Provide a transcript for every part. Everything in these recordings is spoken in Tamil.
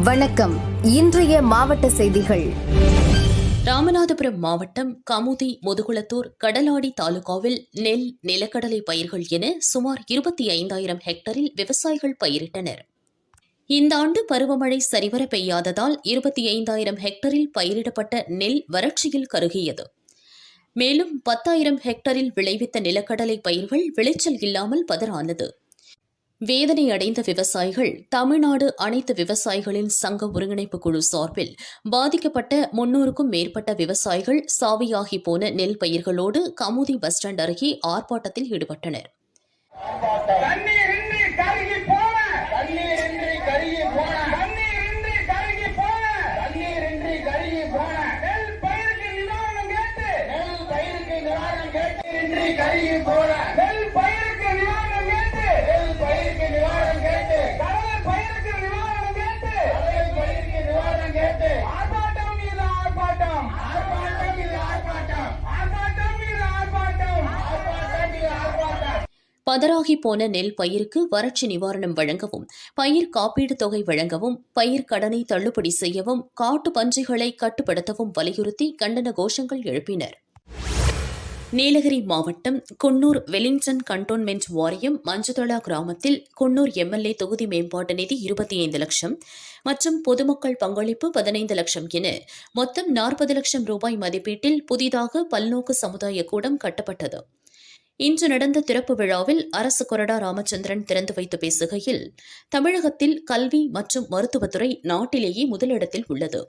வணக்கம். இன்றைய மாவட்ட செய்திகள். ராமநாதபுரம் மாவட்டம் கமுதி முதுகுளத்தூர் கடலாடி தாலுகாவில் நெல் நிலக்கடலை பயிர்கள் என சுமார் இருபத்தி ஐந்தாயிரம் ஹெக்டரில் விவசாயிகள் பயிரிட்டனர். இந்த ஆண்டு பருவமழை சரிவர பெய்யாததால் இருபத்தி ஐந்தாயிரம் ஹெக்டரில் பயிரிடப்பட்ட நெல் வறட்சியில் கருகியது. மேலும் பத்தாயிரம் ஹெக்டரில் விளைவித்த நிலக்கடலை பயிர்கள் விளைச்சல் இல்லாமல் பதறானது. வேதனை அடைந்த விவசாயிகள் தமிழ்நாடு அனைத்து விவசாயிகளின் சங்க ஒருங்கிணைப்பு குழு சார்பில் பாதிக்கப்பட்ட முன்னூறுக்கும் மேற்பட்ட விவசாயிகள் சாவியாகி போன நெல் பயிர்களோடு கமுதி பஸ் ஸ்டாண்ட் அருகே ஆர்ப்பாட்டத்தில் ஈடுபட்டனர். கருகி போன தண்ணீரின்றி கருகி போன தண்ணீரின்றி கருகி போன தண்ணீரின்றி கருகி போன நெல் பயிருக்கு நிவாரணம் கேட்டு நெல் பயிருக்கு நிவாரணம் கேட்டு இன்றி கருகி போன நெல் பயிருக்கு நிவாரணம் கேட்டு நெல் பயிருக்கு நிவாரணம் கேட்டு கடலை பயிருக்கு நிவாரணம் கேட்டு கடலை பயிருக்கு நிவாரணம் கேட்டு ஆர்ப்பாட்டம் இது ஆர்ப்பாட்டம் ஆர்ப்பாட்டம் இது ஆர்ப்பாட்டம் ஆர்ப்பாட்டம் இது ஆர்ப்பாட்டம் ஆர்ப்பாட்டம் இது பதராகி போன நெல் பயிருக்கு வறட்சி நிவாரணம் வழங்கவும் பயிர் காப்பீடு தொகை வழங்கவும் பயிர் கடனை தள்ளுபடி செய்யவும் காட்டு பன்றிகளை கட்டுப்படுத்தவும் வலியுறுத்தி கண்டன கோஷங்கள் எழுப்பினர். நீலகிரி மாவட்டம் குன்னூர் வெலிங்டன் கண்டோன்மெண்ட் வாரியம் மஞ்சுதளா கிராமத்தில் குன்னூர் எம்எல்ஏ தொகுதி மேம்பாட்டு நிதி இருபத்தி ஐந்து லட்சம் மற்றும் பொதுமக்கள் பங்களிப்பு பதினைந்து லட்சம் என மொத்தம் நாற்பது லட்சம் ரூபாய் மதிப்பீட்டில் புதிதாக பல்நோக்கு சமுதாய கூடம் கட்டப்பட்டது. இன்று நடந்த திறப்பு விழாவில் அரசு கொறடா ராமச்சந்திரன் திறந்து வைத்து பேசுகையில் தமிழகத்தில் கல்வி மற்றும் மருத்துவத்துறை நாட்டிலேயே முதலிடத்தில் உள்ளது.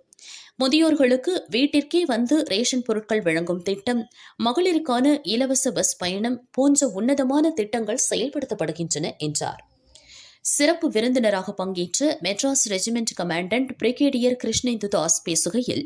முதியோர்களுக்கு வீட்டிற்கே வந்து ரேஷன் பொருட்கள் வழங்கும் திட்டம் மகளிருக்கான இலவச பஸ் பயணம் போன்ற உன்னதமான திட்டங்கள் செயல்படுத்தப்படுகின்றன என்றார். சிறப்பு விருந்தினராக பங்கேற்ற Madras regiment commandant brigadier Krishnendu Das பேசுகையில்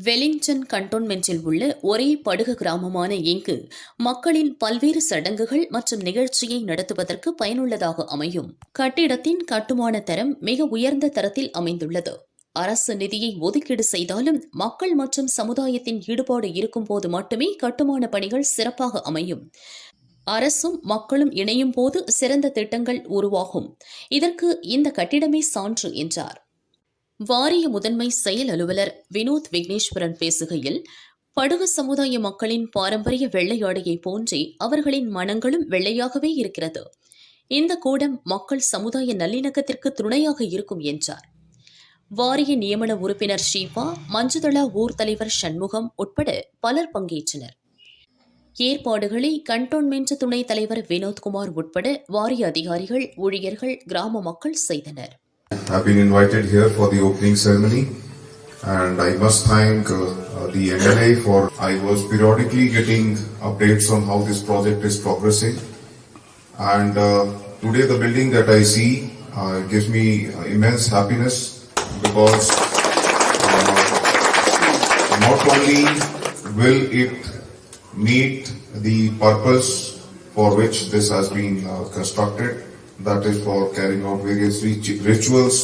வெலிங்டன் கண்டோன்மெண்டில் உள்ள ஒரே படுக கிராமமான இங்கு மக்களின் பல்வேறு சடங்குகள் மற்றும் நிகழ்ச்சியை நடத்துவதற்கு பயனுள்ளதாக அமையும். கட்டிடத்தின் கட்டுமான தரம் மிக உயர்ந்த தரத்தில் அமைந்துள்ளது. அரசு நிதியை ஒதுக்கீடு செய்தாலும் மக்கள் மற்றும் சமுதாயத்தின் ஈடுபாடு இருக்கும்போது மட்டுமே கட்டுமான பணிகள் சிறப்பாக அமையும். அரசும் மக்களும் இணையும் போது சிறந்த திட்டங்கள் உருவாகும். இதற்கு இந்த கட்டிடமே சான்று என்றார். வாரிய முதன்மை செயல் அலுவலர் வினோத் விக்னேஸ்வரன் பேசுகையில் படுகு சமுதாய மக்களின் பாரம்பரிய வெள்ளையாடையை போன்றே அவர்களின் மனங்களும் வெள்ளையாகவே இருக்கிறது. இந்த கூடம் மக்கள் சமுதாய நல்லிணக்கத்திற்கு துணையாக இருக்கும் என்றார். வாரிய நியமன உறுப்பினர் ஷீபா மஞ்சுதளா ஊர் தலைவர் சண்முகம் உட்பட பலர் பங்கேற்றனர். ஏற்பாடுகளை கண்டோன்மென்ட் துணைத் தலைவர் வினோத்குமார் உட்பட வாரிய அதிகாரிகள் ஊழியர்கள் கிராம மக்கள் செய்தனர். I've been invited here for the opening ceremony and I must thank uh, the MLA for I was periodically getting updates on how this project is progressing. And uh, today the building that I see uh, gives me uh, immense happiness because uh, not only will it meet the purpose for which this has been uh, constructed, that is for carrying out various rituals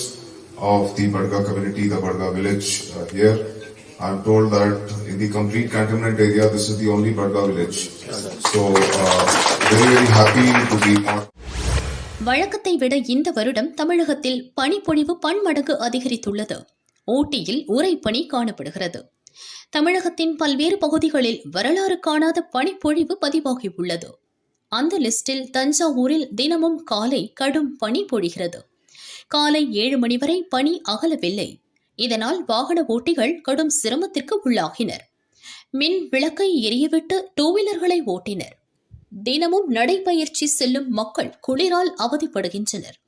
of the Badga community, the Badga village uh, here. I'm told that in the complete cantonment area, this is the only Badga village. So, uh, very, very happy to be part. வழக்கத்தை விட இந்த வருடம் தமிழகத்தில் பனிப்பொழிவு பன்மடங்கு அதிகரித்துள்ளது ஊட்டியில் உறைபனி காணப்படுகிறது தமிழகத்தின் பல்வேறு பகுதிகளில் வரலாறு காணாத பனிப்பொழிவு பதிவாகியுள்ளது அந்த லிஸ்டில் தஞ்சாவூரில் தினமும் காலை கடும் பனி பொழிகிறது. காலை ஏழு மணி வரை பனி அகலவில்லை. இதனால் வாகன ஓட்டிகள் கடும் சிரமத்திற்கு உள்ளாகினர். மின் விளக்கை எரியவிட்டு டூ வீலர்களை ஓட்டினர். தினமும் நடைபயிற்சி செல்லும் மக்கள் குளிரால் அவதிப்படுகின்றனர்.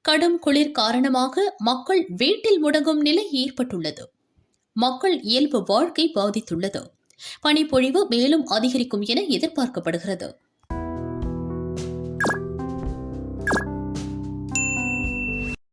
கடும் குளிர் காரணமாக மக்கள் வீட்டில் முடங்கும் நிலை ஏற்பட்டுள்ளது. மக்கள் இயல்பு வாழ்க்கை பாதித்துள்ளது. பனிப்பொழிவு மேலும் அதிகரிக்கும் என எதிர்பார்க்கப்படுகிறது.